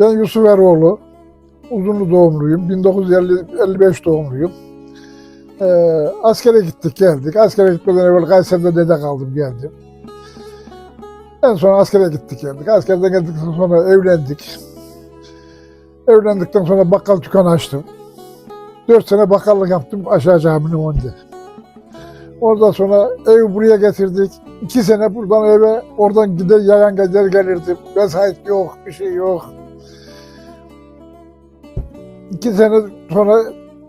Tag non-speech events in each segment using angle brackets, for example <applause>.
Ben Yusuf Eroğlu. Uzunlu doğumluyum. 1955 doğumluyum. Ee, askere gittik geldik. Askere gitmeden evvel Kayseri'de dede kaldım geldim. En son askere gittik geldik. Askerden geldikten sonra evlendik. Evlendikten sonra bakkal dükkanı açtım. Dört sene bakkallık yaptım aşağı caminin önünde. Oradan sonra evi buraya getirdik. İki sene buradan eve, oradan gider yayan gider gelirdim. Vesayet yok, bir şey yok. İki sene sonra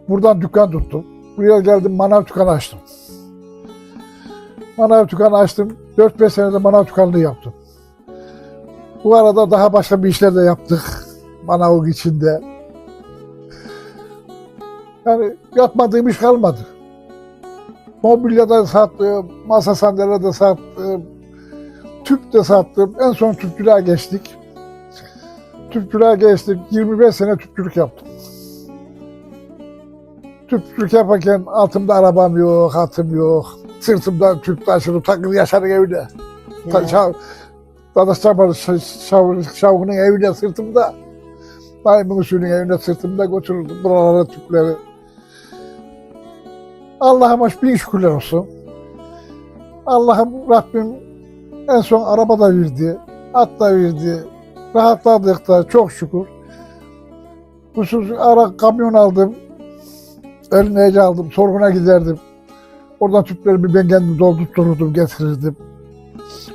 buradan dükkan tuttum. Buraya geldim manav dükkanı açtım. Manav dükkanı açtım. 4-5 senede manav dükkanlığı yaptım. Bu arada daha başka bir işler de yaptık. Manavın içinde. Yani yapmadığım iş kalmadı. Mobilya da sattım, masa sandalye de sattım, tüp de sattım. En son tüpçülüğe geçtik. Tüpçülüğe geçtik. 25 sene tüpçülük yaptım. Tüpçülük yaparken altımda arabam yok, atım yok. Sırtımda tüp taşırım, takır yaşarım evde. Ta, şav, Dadaş Çabar şav, şavkının evine sırtımda. Maymun usulünün evine sırtımda götürürdüm buralara tüpleri. Allah'ıma bin şükürler olsun. Allah'ım Rabbim en son araba da verdi, at da verdi. Rahatladık da çok şükür. Husus ara kamyon aldım. Eline ece aldım, sorguna giderdim. Oradan tüplerimi ben kendim doldurttururdum, getirirdim.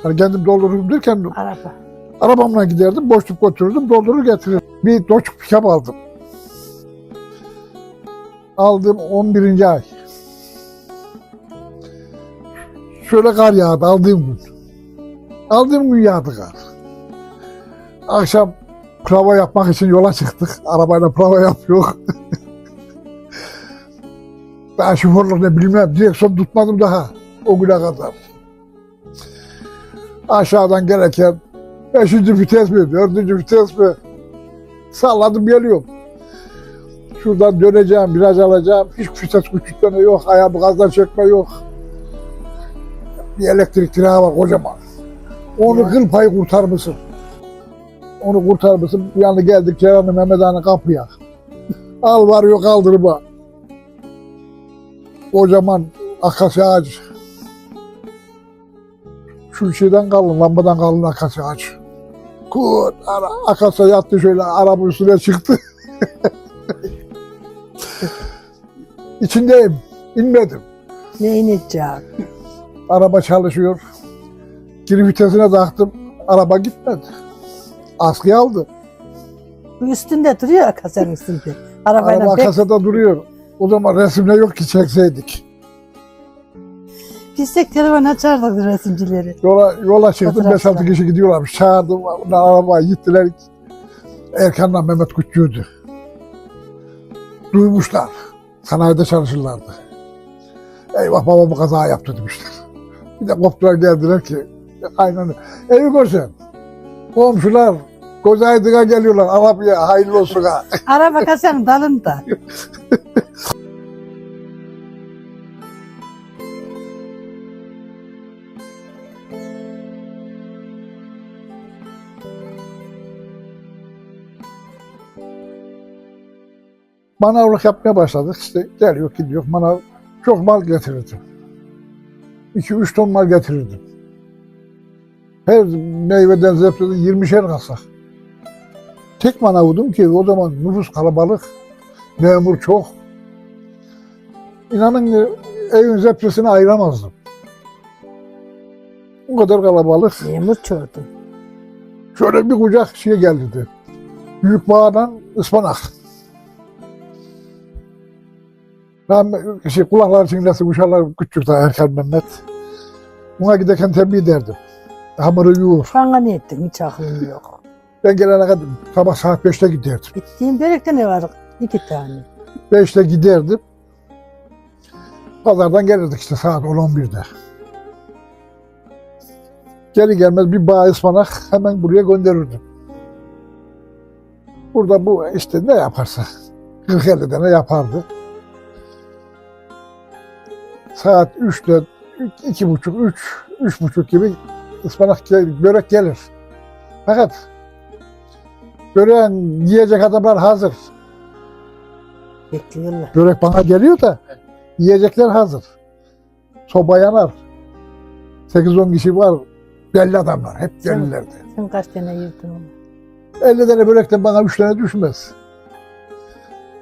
Hani kendim doldururdum derken Araba. arabamla giderdim, boş tüp götürürdüm, doldurur getirirdim. Bir Dodge pikap aldım. Aldım 11. ay. Şöyle kar yağdı aldığım gün. Aldığım gün yağdı kar. Akşam prova yapmak için yola çıktık. Arabayla prova yapıyor. <laughs> daha şoförlük ne bilmem. Direksiyon tutmadım daha. O güne kadar. Aşağıdan gelirken beşinci vites mi, dördüncü vites mi? Salladım geliyorum. Şuradan döneceğim, biraz alacağım. Hiç vites küçültme yok, ayağımı gazdan çekme yok. Bir elektrik direği var kocaman. Onu kıl payı kurtar mısın? Onu kurtar mısın? Bir yana geldik Ceren'le Mehmet Ağa'nın kapıya. Al var yok kaldırma. Kocaman akasya ağacı. Şu şeyden kalın, lambadan kalın akasya ağacı. Kut, ara, akasya yattı şöyle, araba üstüne çıktı. <laughs> İçindeyim, inmedim. Ne ineceğim? Araba çalışıyor. Geri vitesine taktım. Araba gitmedi. Askıya aldı. Üstünde duruyor kasanın üstünde. Arabayla Araba bek kasada duruyor. O zaman resimde yok ki çekseydik. Pistek telefon açardık resimcileri. Yola, yola çıktım. Fotoğrafçılar. 5-6 kişi gidiyorlarmış. Çağırdım. Onlar arabaya gittiler. Erkan'la Mehmet Kutçu'ydu. Duymuşlar. Sanayide çalışırlardı. Eyvah babamı kaza yaptı demişler. Bir de koptular geldiler ki aynen evi görsen. Komşular Aydın'a geliyorlar arabaya hayırlı olsun ha. Araba kasanın dalında. <laughs> Manavlık yapmaya başladık. İşte geliyor gidiyor. Manav çok mal getirirdim. 2-3 ton mal getirirdim. Her meyveden zepseden 20'şer kalsak. Tek manavudum ki o zaman nüfus kalabalık. Memur çok. İnanın ki evin zepsesini ayıramazdım. O kadar kalabalık. Memur çoğdu. Şöyle bir kucak şey geldi. Büyük bağdan ıspanak. Ben şey, kulaklar çingilesi kuşarlar küçük daha Erkan Mehmet. Buna giderken tembih ederdim. Hamuru yoğur. Bana ne ettin hiç aklım yok. Ben gelene kadar sabah saat 5'te giderdim. Gittiğim börekte ne var? İki tane. 5'te giderdim. Pazardan gelirdik işte saat 10-11'de. Geri gelmez bir bağ ıspanak hemen buraya gönderirdim. Burada bu işte ne yaparsa 40-50 tane yapardı. Saat 3'te, iki buçuk, üç, üç buçuk gibi ıspanak börek gelir. Fakat Böreğin yiyecek adamlar hazır. Bekliyorlar. Börek bana geliyor da yiyecekler hazır. Soba yanar. 8-10 kişi var. Belli adamlar. Hep Sen- gelirlerdi. Sen kaç tane yedin onu? 50 tane börekten bana 3 tane düşmez.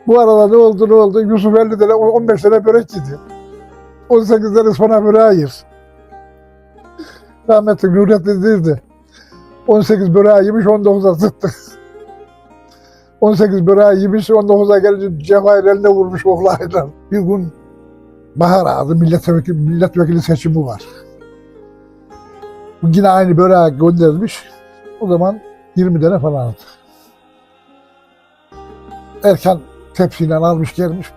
Bu arada ne oldu ne oldu? Yusuf 50 tane 15 tane börek yedi. 18 tane ıspanak böreği ayır. Rahmetli Nurettin değildi. 18 böreği yemiş 19'a zıttı. 18 böreği yemiş 19'a gelince Cevahir eline vurmuş oklarıyla. Bir gün bahar ağzı milletvekili, milletvekili seçimi var. Yine aynı böreği göndermiş. O zaman 20 tane falan aldı. Erken tepsiyle almış gelmiş.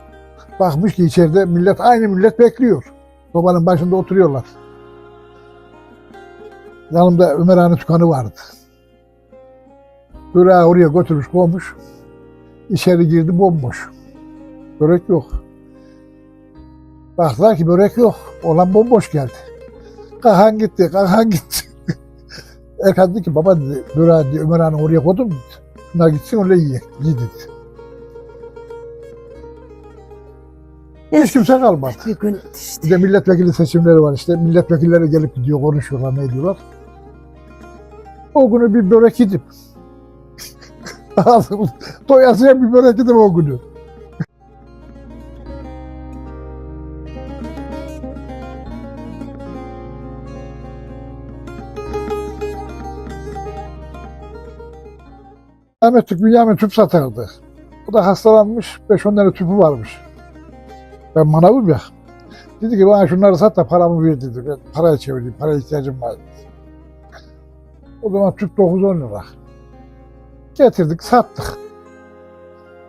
Bakmış ki içeride millet aynı millet bekliyor. Sobanın başında oturuyorlar. Yanımda Ömer Hani Tükanı vardı. Böreği oraya götürmüş koymuş. İçeri girdi bomboş. Börek yok. Baktılar ki börek yok. Olan bomboş geldi. Kahan gitti, kahan gitti. <laughs> Erkan dedi ki baba dedi, böreği Ömer Han'ı oraya koydum. Şunlar gitsin öyle yiye, yiyin dedi. Hiç kimse kalmadı. Bir gün Bir işte. de milletvekili seçimleri var işte. Milletvekilleri gelip gidiyor, konuşuyorlar, ne diyorlar. O günü bir börek yedim. <laughs> Doyasıya bir börek yedim o günü. Ahmetlik Bünyamin tüp satardı. O da hastalanmış, 5-10 tane tüpü varmış. Ben manavım ya. Dedi ki bana şunları sat da paramı ver dedi. Ben paraya çevireyim, paraya ihtiyacım var. O zaman tüp 9-10 lira. Getirdik, sattık.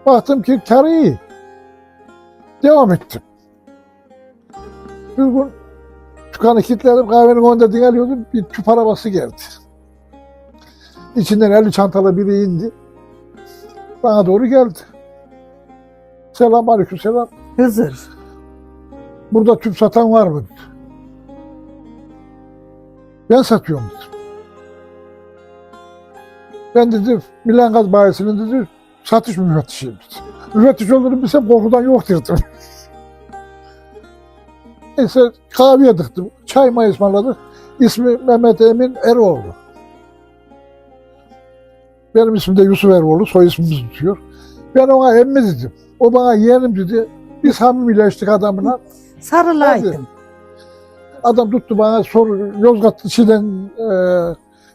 Baktım ki karı iyi. Devam ettim. Bir gün dükkanı kilitledim, kahvenin önünde dinliyordum. Bir tüp arabası geldi. İçinden eli çantalı biri indi. Bana doğru geldi. Selam aleyküm selam. Hızır. Burada tüp satan var mı? Ben satıyorum. Ben dedi Milan Gaz bayisinin dedi satış müfettişiyim. Müfettiş olduğunu bilsem korkudan yok dedim. <laughs> Neyse kahveye tıktım. Çay may ısmarladık. İsmi Mehmet Emin Eroğlu. Benim ismim de Yusuf Eroğlu. Soy ismimiz tutuyor. Ben ona emmi dedim. O bana yeğenim dedi. Biz hamimileştik adamına. Sarılaydım. Adam tuttu bana soru Yozgat içinden e,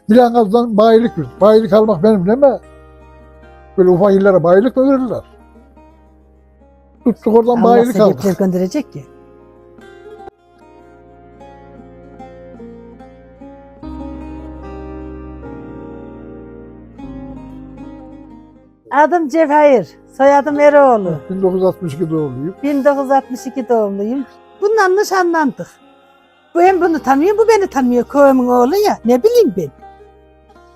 Milangaz'dan bayilik verdi. Bayilik almak benim mi? Böyle ufak illere bayilik mi verirler? Tuttuk oradan Allah bayilik aldık. sebepler gönderecek ki. Adım Cevahir, soyadım Eroğlu. 1962 doğumluyum. 1962 doğumluyum. Bundan nişanlandık. Bu hem bunu tanıyor, bu beni tanıyor. Köyümün oğlu ya, ne bileyim ben.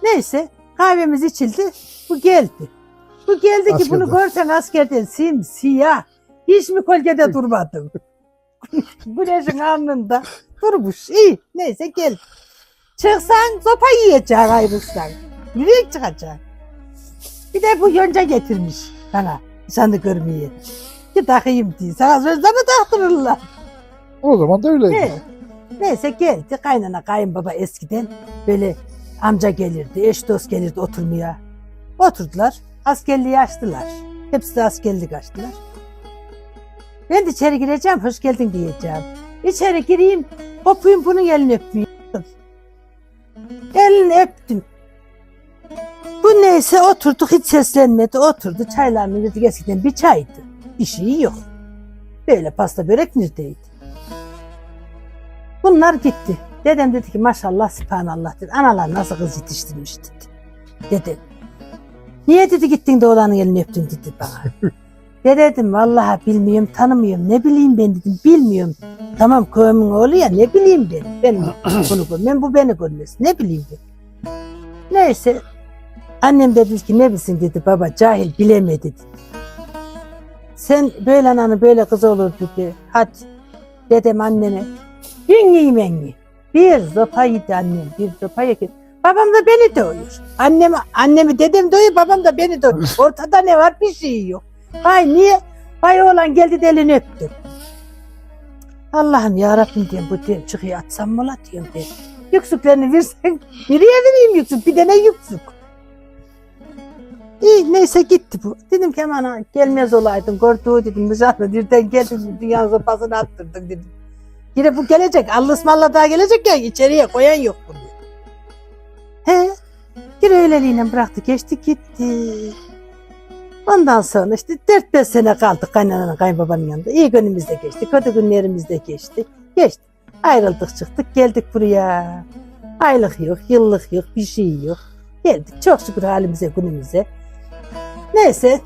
Neyse, kahvemiz içildi, bu geldi. Bu geldi ki bunu görsen askerden simsiyah. Hiç mi kolgede durmadım? Güneşin <laughs> alnında durmuş. İyi, neyse gel. Çıksan sopa yiyeceksin ayrılsan. Nereye çıkacaksın? Bir de bu yonca getirmiş bana. Sandı görmeye. Ki takayım diye. Sana sözde mi taktırırlar? O zaman da öyleydi. Evet. Neyse geldi. Kaynana kayınbaba eskiden böyle amca gelirdi, eş dost gelirdi oturmaya. Oturdular. Askerliği açtılar. Hepsi de askerlik açtılar. Ben de içeri gireceğim, hoş geldin diyeceğim. İçeri gireyim, hopuyum bunun elini öpmeyeyim. Elini öptüm. Bu neyse oturduk hiç seslenmedi. Oturdu çaylarını verdik eskiden bir çaydı. Bir şey yok. Böyle pasta börek neredeydi? Bunlar gitti. Dedem dedi ki maşallah sübhanallah dedi. Analar nasıl kız yetiştirmiş dedi. Dedem. Niye dedi gittin de oğlanın elini öptün dedi bana. <laughs> De dedim vallahi bilmiyorum tanımıyorum ne bileyim ben dedim bilmiyorum. Tamam köyümün oğlu ya ne bileyim ben. Ben bunu görmem bu beni görmez ne bileyim ben. Neyse annem dedi ki ne bilsin dedi baba cahil bilemedi dedi. Sen böyle ananı böyle kız olur dedi. Hadi dedem annene Dün yemengi. Bir zopa yedi annem. Bir zopa yedi. Babam da beni doyur. Annemi, annemi dedem doyur, babam da beni doyur. <laughs> Ortada ne var? Bir şey yok. Hay niye? Hay oğlan geldi de elini öptü. Allah'ım ya Rabbim diyorum bu diyorum çıkıyor atsam mı la diyorum ben. Yüksüklerini versen <laughs> nereye vereyim yüksük? Bir tane yüksük. İyi neyse gitti bu. Dedim ki ha, gelmez olaydın. Korktuğu dedim dışarıda birden geldin dünyanın sopasını attırdın dedim. Yine bu gelecek. Allah daha gelecek ya içeriye koyan yok bunu. He. Yine öyleliğine bıraktı geçti gitti. Ondan sonra işte 4-5 sene kaldık kaynananın kayınbabanın yanında. İyi günümüzde geçti, kötü günlerimizde geçti. Geçti. Ayrıldık çıktık geldik buraya. Aylık yok, yıllık yok, bir şey yok. Geldik çok şükür halimize günümüze. Neyse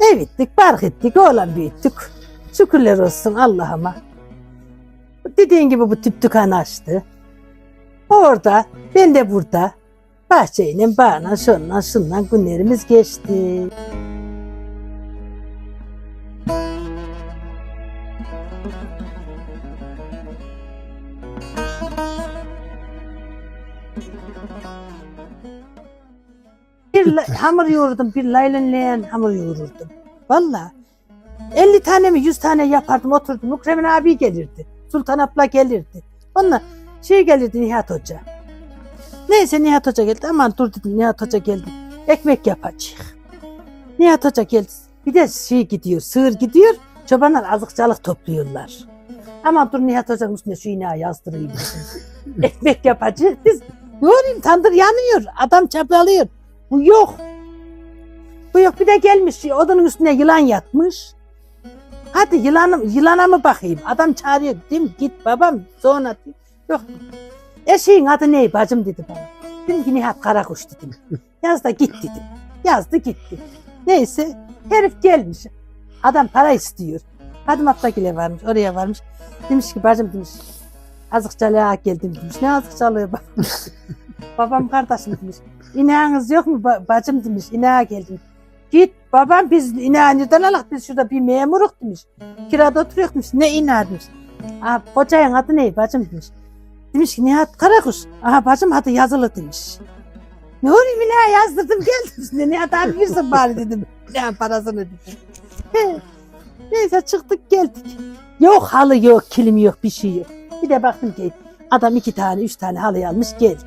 ev ettik, bark ettik, oğlan büyüttük. Şükürler olsun Allah'ıma. Dediğin gibi bu tüp dükkanı açtı. Orada, ben de burada. Bahçeyle, bağla, şunla, şunla günlerimiz geçti. Bir hamur yoğurdum, bir laylanlayan hamur yoğururdum. Valla. 50 tane mi 100 tane yapardım oturdum. Mukremin abi gelirdi. Sultan abla gelirdi. Onunla şey gelirdi Nihat Hoca. Neyse Nihat Hoca geldi. Aman dur dedim Nihat Hoca geldi. Ekmek yapacak. Nihat Hoca geldi. Bir de şey gidiyor, sığır gidiyor. Çobanlar azıkçalık topluyorlar. Aman dur Nihat Hoca'nın üstüne şu ineği yazdırayım. <laughs> Ekmek yapacağız. Biz ne olayım tandır yanıyor. Adam çabalıyor. Bu yok. Bu yok bir de gelmiş odanın üstüne yılan yatmış. Hadi yılanım, yılana mı bakayım? Adam çağırıyor. Dedim git babam sonra. Yok. Eşeğin adı ne bacım dedi bana. Dedim ki Nihat Karakuş dedim. <laughs> Yaz da git dedim. Yazdı gitti. Neyse herif gelmiş. Adam para istiyor. Hadım Abdagil'e varmış oraya varmış. Demiş ki bacım demiş. Azıkçalığa geldim demiş. Ne azıkçalığı bak. <laughs> Babam kardeşim demiş. İneğiniz yok mu ba- bacım demiş. İneğe geldim. Git babam biz ineği nereden alak biz şurada bir memuruk demiş. Kirada oturuyor demiş. Ne ineği demiş. Aa, kocayın adı ne bacım demiş. Demiş ki Nihat Karakuş. Aha bacım adı yazılı demiş. Ne olayım ineğe yazdırdım geldim. Şimdi Nihat abi birsin bari dedim. Ne parasını dedim. Neyse çıktık geldik. Yok halı yok, kilim yok, bir şey yok. Bir de baktım ki adam iki tane, üç tane halı almış geldi.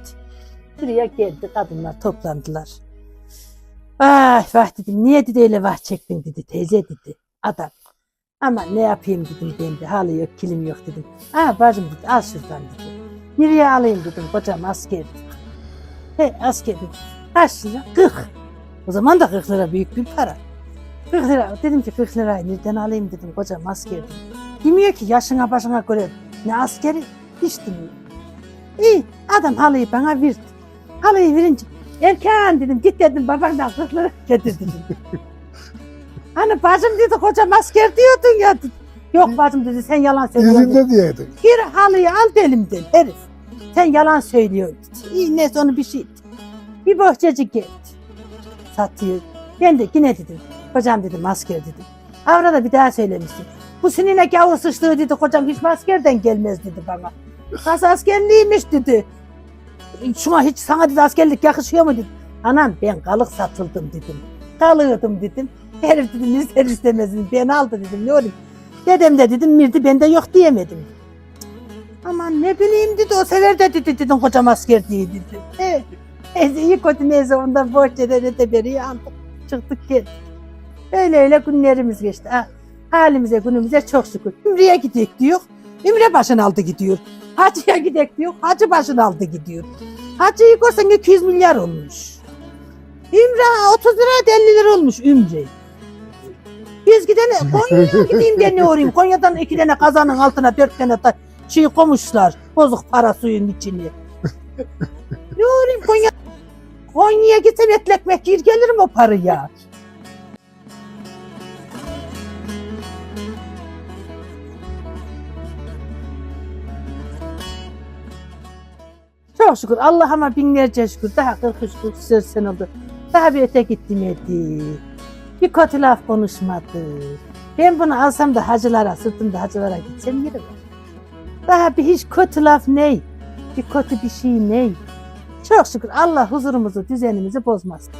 Buraya geldi kadınlar toplandılar. Ay vah dedim niye dedi öyle vah çektin dedi teyze dedi adam. Ama ne yapayım dedim ben de halı yok kilim yok dedim. Ha bacım dedi al şuradan dedi. Nereye alayım dedim kocam asker dedi. He asker dedi. Kaç lira? 40. O zaman da 40 lira büyük bir para. 40 lira. Dedim ki 40 lirayı nereden alayım dedim kocam asker dedi. Demiyor ki yaşına başına göre ne askeri hiç demiyor. İyi adam halıyı bana verdi. Halıyı verince Erkan dedim git dedim babandan 40 lira getir dedim. <laughs> hani bacım dedi kocam asker diyordun ya dedi. Yok bacım dedi sen yalan söylüyorsun. Elinde diyeydi. Gir halıyı al elimden herif. Sen yalan söylüyorsun. İyi neyse onu bir şey dedi. Bir bohçacı geldi. Satıyor. Ben de yine dedim. Kocam dedim asker dedim. Avra da bir daha söylemiştim. Bu sinine gavur sıçtığı dedi kocam hiç askerden gelmez dedi bana. Nasıl askerliymiş dedi. Şuna hiç sana dedi askerlik yakışıyor mu dedi. Anam ben kalık satıldım dedim. Kalıyordum dedim. Herif dedim ister istemez dedim. Ben aldı dedim ne olayım. Dedem de dedim mirdi bende yok diyemedim. Aman ne bileyim dedi o sever de dedi dedim kocam asker diye dedi. Evet. Neyse iyi kötü neyse ondan bohçeden öteberiyi aldık. Çıktık geldik. Öyle öyle günlerimiz geçti. Ha, halimize günümüze çok şükür. Ümre'ye gidek diyor. Ümre başını aldı gidiyor. Hacıya gidek diyor. Hacı başını aldı gidiyor. Hacıyı görsen 200 milyar olmuş. Ümre 30 lira 50 lira olmuş Ümre. Biz gidene Konya'ya gideyim de ne uğrayayım. Konya'dan iki tane kazanın altına dört tane da şey koymuşlar. Bozuk para suyun içine. ne uğrayayım Konya? Konya'ya gitsem etli ekmek yer gelirim o paraya. Çok şükür Allah'ıma binlerce şükür. Daha 43 44 sene oldu. Daha bir öte gitmedi. Bir kötü laf konuşmadı. Ben bunu alsam da hacılara, sırtımda hacılara gitsem yeri var. Daha bir hiç kötü laf ney? Bir kötü bir şey ney? Çok şükür Allah huzurumuzu, düzenimizi bozmasın.